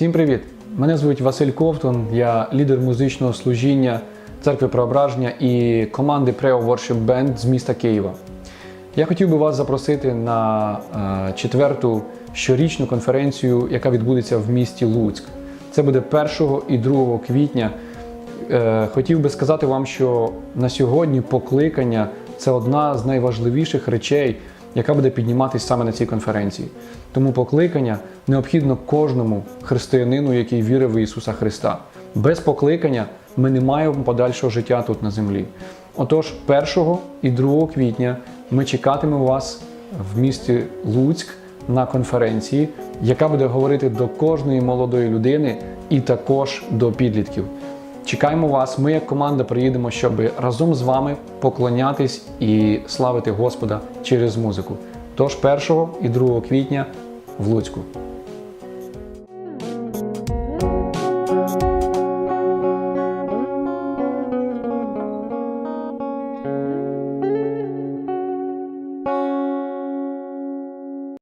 Всім привіт! Мене звуть Василь Ковтун, я лідер музичного служіння церкви Преображення і команди Preo Worship Band з міста Києва. Я хотів би вас запросити на е, четверту щорічну конференцію, яка відбудеться в місті Луцьк. Це буде 1 і 2 квітня. Е, Хотів би сказати вам, що на сьогодні покликання це одна з найважливіших речей, яка буде підніматися саме на цій конференції. Тому покликання необхідно кожному християнину, який вірить в Ісуса Христа. Без покликання ми не маємо подальшого життя тут на землі. Отож, 1 і 2 квітня ми чекатимемо вас в місті Луцьк на конференції, яка буде говорити до кожної молодої людини і також до підлітків. Чекаємо вас. Ми, як команда, приїдемо, щоб разом з вами поклонятись і славити Господа через музику. Тож 1 і 2 квітня в Луцьку.